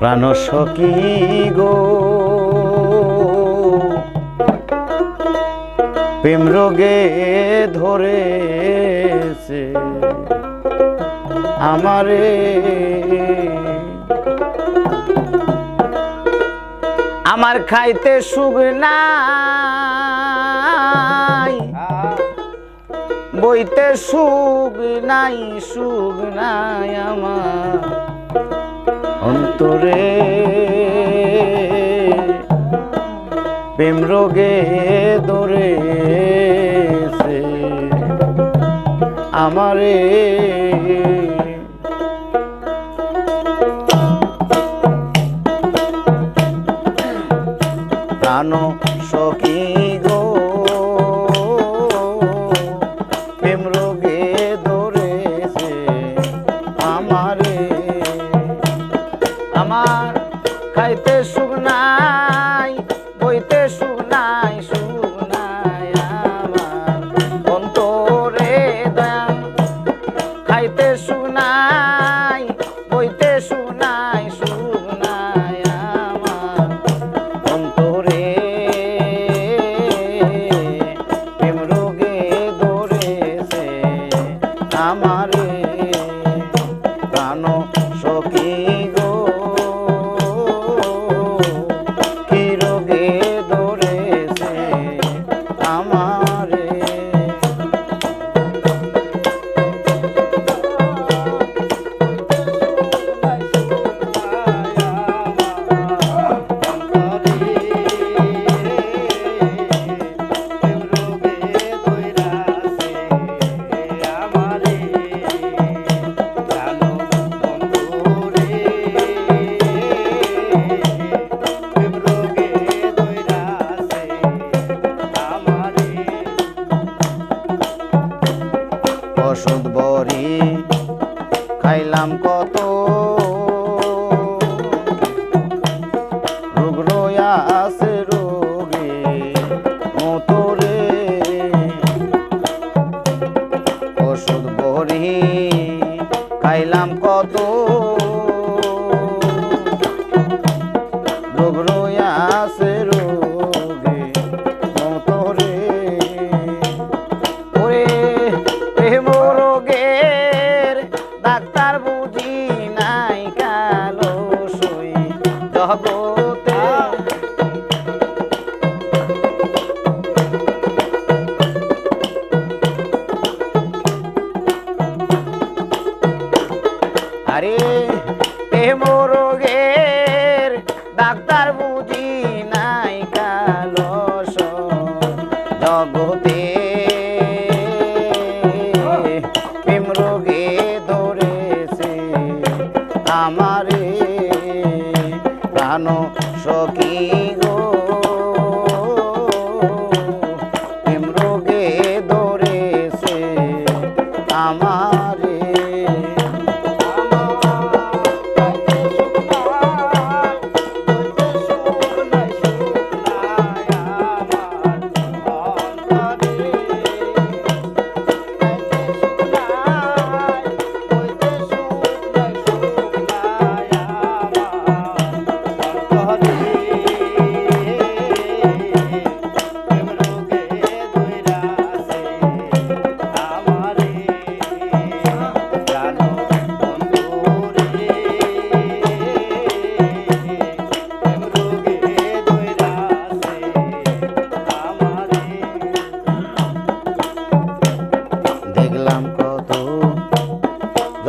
প্রাণ সখী গো। প্রেম রোগে ধরেছে আমারে। আমার খাইতে সুখ নাই, বইতে সুখ নাই সুখ নাই আমার। অন্তরে। প্রেম রোগে দরে আমারে খাইলাম কত? রোগ আছে ওষুধ বড়ি খাইলাম কত? রোগ আছে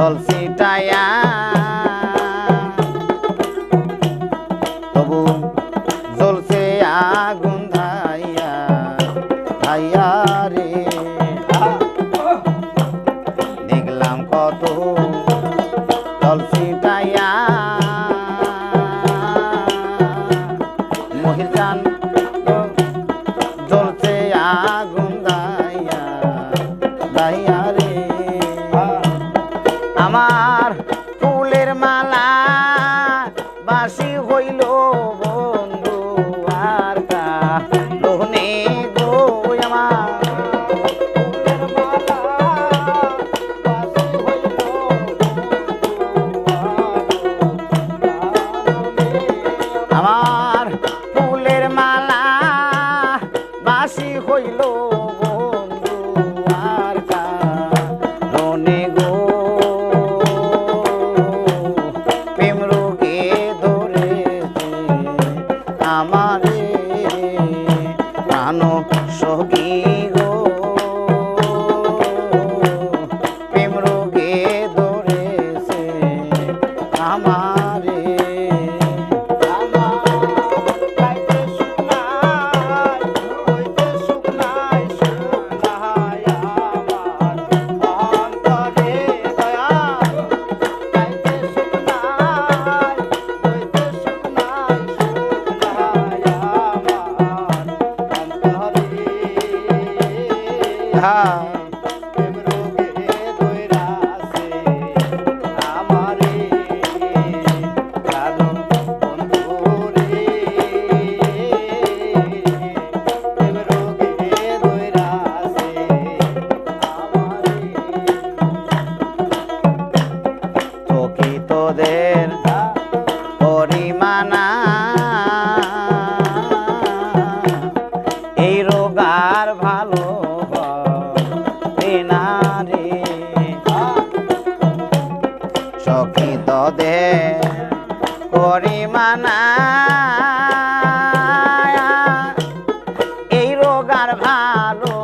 জল ছিট সখী আলো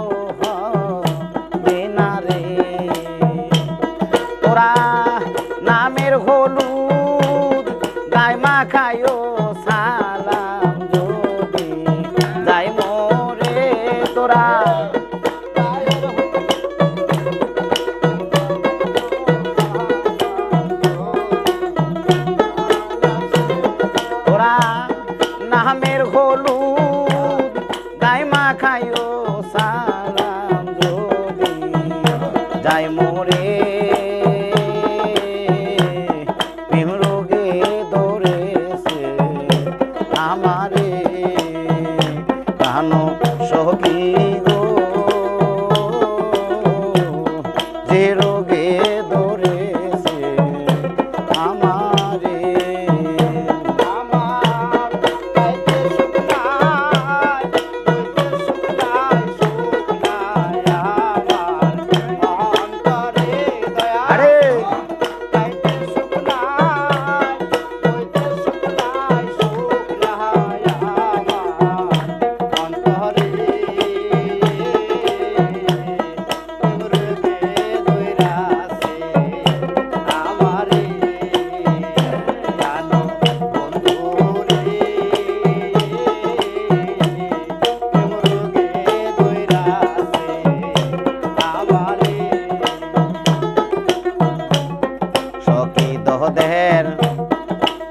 দেহ দেহের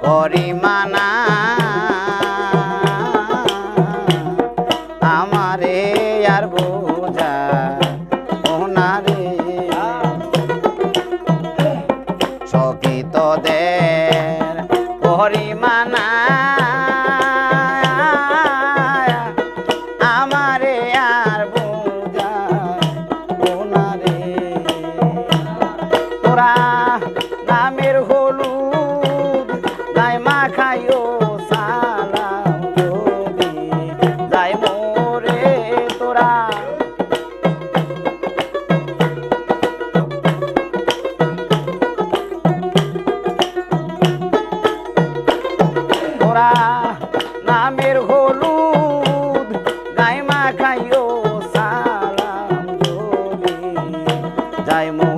পরিমানা আমারে আর বোঝা ওনারে। সকিত দের পরিমানা Simon.